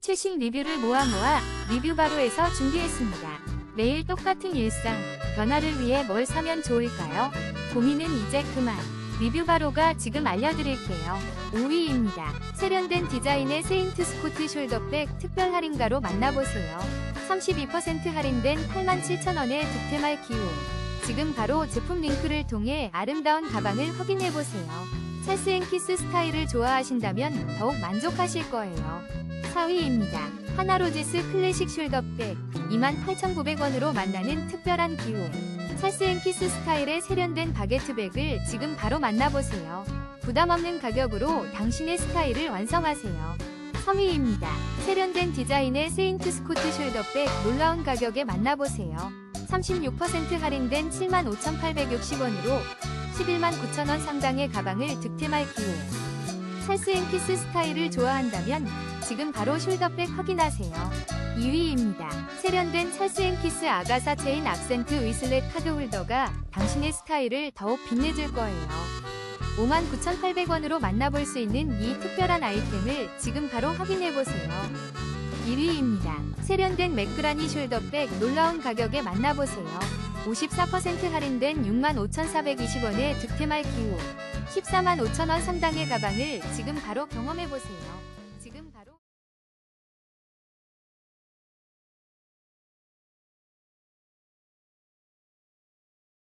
최신 리뷰를 모아 모아 리뷰 바로에서 준비했습니다. 매일 똑같은 일상, 변화를 위해 뭘 사면 좋을까요? 고민은 이제 그만. 리뷰 바로가 지금 알려드릴게요. 5위입니다. 세련된 디자인의 세인트 스코트 숄더백 특별 할인가로 만나보세요. 32% 할인된 87,000원의 득템할 기호. 지금 바로 제품 링크를 통해 아름다운 가방을 확인해보세요. 찰스 앤 키스 스타일을 좋아하신다면 더욱 만족하실 거예요. 4위입니다. 하나로지스 클래식 숄더백 28,900원으로 만나는 특별한 기호. 찰스 앤 키스 스타일의 세련된 바게트백을 지금 바로 만나보세요. 부담 없는 가격으로 당신의 스타일을 완성하세요. 3위입니다. 세련된 디자인의 세인트 스코트 숄더백 놀라운 가격에 만나보세요. 36% 할인된 75,860원으로 11만 9천원 상당의 가방을 득템할 기회. 찰스 앤 키스 스타일을 좋아한다면 지금 바로 숄더백 확인하세요. 2위입니다. 세련된 찰스 앤 키스 아가사 체인 악센트 위슬렛 카드 홀더가 당신의 스타일을 더욱 빛내줄 거예요. 59,800원으로 만나볼 수 있는 이 특별한 아이템을 지금 바로 확인해보세요. 1위입니다. 세련된 맥그라니 숄더백 놀라운 가격에 만나보세요. 54% 할인된 65,420원의 득템할 기호. 14만 5천원 상당의 가방을 지금 바로 경험해보세요.